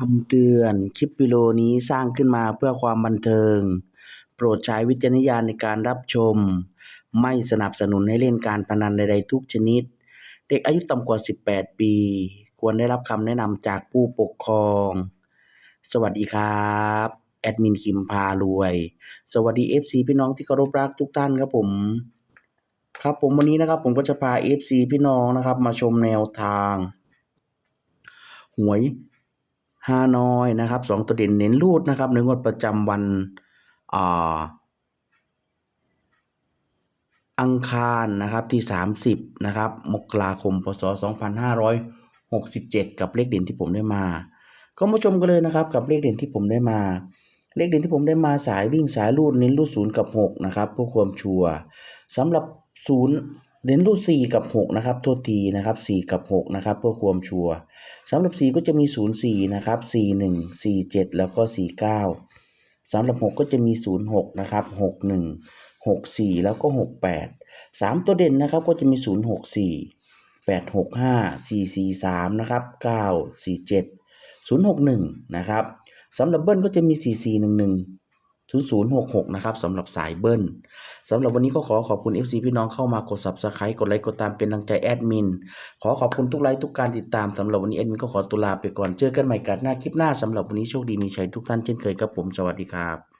คำเตือน คลิปวิดีโอนี้สร้างขึ้นมาเพื่อความบันเทิง โปรดใช้วิจารณญาณในการรับชม ไม่สนับสนุนให้เล่นการพนันใดๆทุกชนิด เด็กอายุต่ำกว่า 18 ปี ควรได้รับคำแนะนำจากผู้ปกครอง สวัสดีครับ แอดมินคิมพารวย สวัสดี FC พี่น้องที่เคารพรักทุกท่านครับผม ครับผมวันนี้นะครับผมก็จะพา FC พี่น้องนะครับ มาชมแนวทาง หวย ฮานอยนะครับสองตัวเด่นเน้นรูดนะครับ ในงวดประจำวันอ่าอังคารนะครับที่ 30นะครับมกราคมพศ2567 กับเลขเด่นที่ผมได้มา ก็มาชมกันเลยนะครับกับเลขเด่นที่ผมได้มา เลขเด่นที่ผมได้มาสายวิ่งสายรูดเน้นรูดศูนย์กับหกนะครับเพื่อความชัวร์สำหรับศูนย์ เน้นรูดสี่กับหกนะครับ โทษทีนะครับสี่กับหกนะครับ เพื่อความชัวร์สำหรับสี่ก็จะมีศูนย์สี่นะครับสี่หนึ่งสี่เจ็ดแล้วก็สี่เก้าสำหรับหกก็จะมีศูนย์หกนะครับหกหนึ่งหกสี่แล้วก็หกแปดสามตัวเด่นนะครับก็จะมีศูนย์หกสี่แปดหกห้าสี่สี่สามนะครับเก้าสี่เจ็ดศูนย์หกหนึ่งนะครับสำหรับเบิ้ลก็จะมี 4 4 1 1 0 0 6 6 นะครับสำหรับสายเบิ้ลสำหรับวันนี้ก็ขอขอบคุณ FC พี่น้องเข้ามากด Subscribe กดไลค์กดตามเป็นกำลังใจแอดมิน ขอขอบคุณทุกไลค์ทุกการติดตามสำหรับวันนี้แอดมินก็ขอตุลาไปก่อนเจอกันใหม่กันหน้าคลิปหน้าสำหรับวันนี้โชคดีมีชัยทุกท่านเช่นเคยครับผมสวัสดีครับ